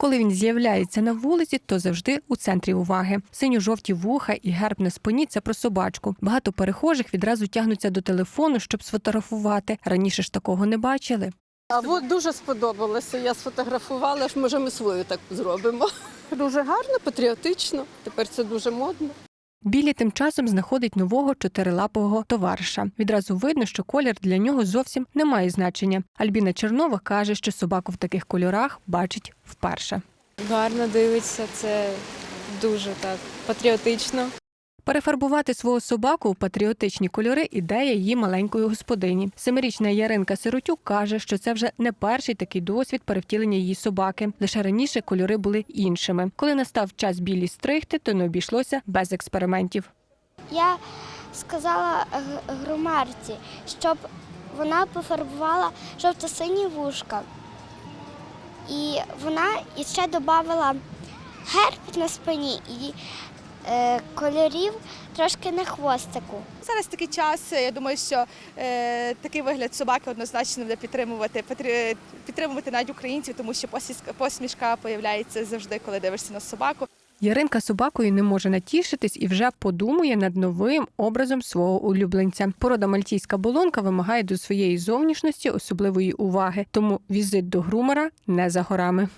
Коли він з'являється на вулиці, то завжди у центрі уваги. Синьо-жовті вуха і герб на спині це про собачку. Багато перехожих відразу тягнуться до телефону, щоб сфотографувати. Раніше ж такого не бачили. А от дуже сподобалося. Я сфотографувала, ж може ми свою так зробимо. Дуже гарно, патріотично. Тепер це дуже модно. Білі тим часом знаходить нового чотирилапого товариша. Відразу видно, що колір для нього зовсім не має значення. Альбіна Чернова каже, що собаку в таких кольорах бачить вперше. Гарно дивиться, це дуже так патріотично. Перефарбувати свого собаку у патріотичні кольори ідея її маленької господині. Семирічна Яринка Сиротюк каже, що це вже не перший такий досвід перевтілення її собаки. Лише раніше кольори були іншими. Коли настав час білі стригти, то не обійшлося без експериментів. Я сказала г- щоб вона пофарбувала жовто-сині вушка. І вона іще додала герб на спині і кольорів трошки на хвостику. Зараз такий час. Я думаю, що е, такий вигляд собаки однозначно буде підтримувати підтримувати навіть українців, тому що посмішка, посмішка появляється завжди, коли дивишся на собаку. Яринка собакою не може натішитись і вже подумує над новим образом свого улюбленця. Порода мальтійська болонка вимагає до своєї зовнішності особливої уваги, тому візит до грумера не за горами.